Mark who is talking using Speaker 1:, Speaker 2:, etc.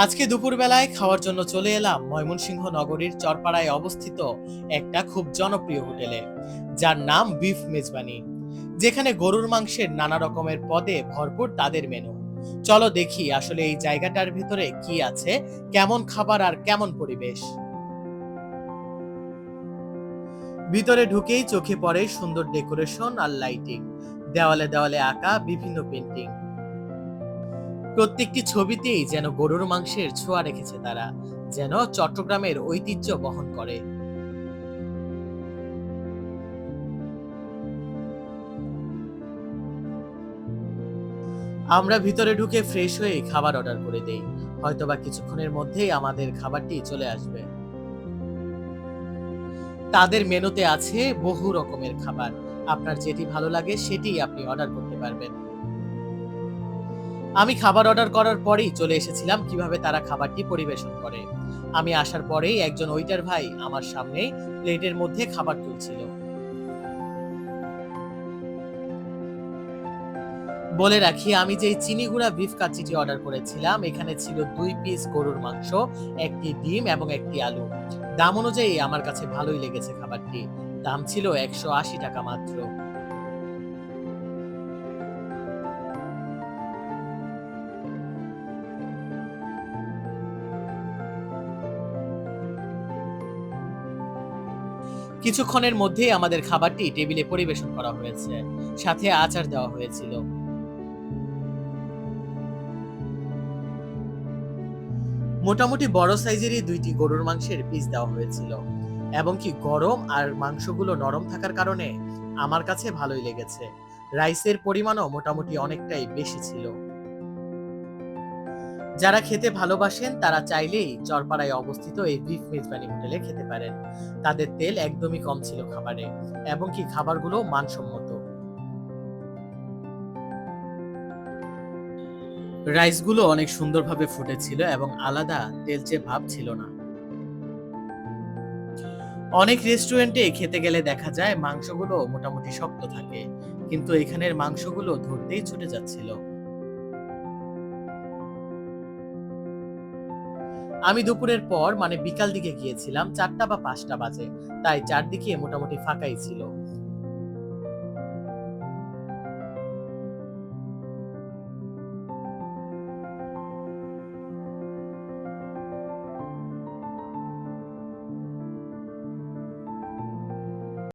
Speaker 1: আজকে দুপুরবেলায় খাওয়ার জন্য চলে এলাম ময়মনসিংহ নগরীর চরপাড়ায় অবস্থিত একটা খুব জনপ্রিয় হোটেলে, যার নাম বিফ মেজবানি, যেখানে গরুর মাংসের নানা রকমের পদে ভরপুর তাদের মেনু। চলো দেখি আসলে এই জায়গাটার ভিতরে কি আছে, কেমন খাবার আর কেমন পরিবেশ। ভিতরে ঢুকেই চোখে পড়ে সুন্দর ডেকোরেশন আর লাইটিং, দেওয়ালে দেওয়ালে আঁকা বিভিন্ন পেন্টিং। প্রত্যেকটি ছবিতেই যেন গরুর মাংসের ছোঁয়া রেখেছে তারা, যেন চট্টগ্রামের ঐতিহ্য বহন করে। আমরা ভিতরে ঢুকে ফ্রেশ হয়ে খাবার অর্ডার করে দেই। হয়তোবা কিছুক্ষণের মধ্যেই আমাদের খাবারটি চলে আসবে। তাদের মেনুতে আছে বহু রকমের খাবার। আপনার যেটি ভালো লাগে সেটি আপনি অর্ডার করতে পারবেন। আমি খাবার অর্ডার করার পরেই চলে এসেছিলাম কীভাবে তারা খাবারটি পরিবেশন করে। আমি আসার পরেই একজন ওইটার ভাই আমার সামনে প্লেটের মধ্যে খাবার তুলছিল। বলে রাখি, আমি যে চিনি গুঁড়া বিফ কাচিটি অর্ডার করেছিলাম, এখানে ছিল দুই পিস গরুর মাংস, একটি ডিম এবং একটি আলু। দাম অনুযায়ী আমার কাছে ভালোই লেগেছে খাবারটি। দাম ছিল একশো আশি টাকা মাত্র। কিছুক্ষণের মধ্যেই আমাদের খাবারটি টেবিলে পরিবেশন করা হয়েছে। সাথে আচার দেওয়া হয়েছিল। মোটামুটি বড় সাইজেরই দুইটি গরুর মাংসের পিস দেওয়া হয়েছিল। এবং কি গরম আর মাংসগুলো নরম থাকার কারণে আমার কাছে ভালোই লেগেছে। রাইসের পরিমাণও মোটামুটি অনেকটাই বেশি ছিল। যারা খেতে ভালোবাসেন, তারা চাইলেই চরপাড়ায় অবস্থিত এই বিফ মেজবানি হোটেলে খেতে পারেন। তাদের তেল একদমই কম ছিল খাবারে, এবং কি খাবারগুলো মানসম্মত। রাইসগুলো অনেক সুন্দরভাবে ফুটেছিল এবং আলাদা তেলচে ভাব ছিল না। অনেক রেস্টুরেন্টে খেতে গেলে দেখা যায় মাংসগুলো মোটামুটি শক্ত থাকে, কিন্তু এখানের মাংসগুলো ধরতেই ছুটে যাচ্ছিল। আমি দুপুরের পর মানে বিকাল দিকে গিয়েছিলাম, চারটা বা পাঁচটা বাজে। তাই চারদিকে মোটামুটি ফাঁকাই ছিল।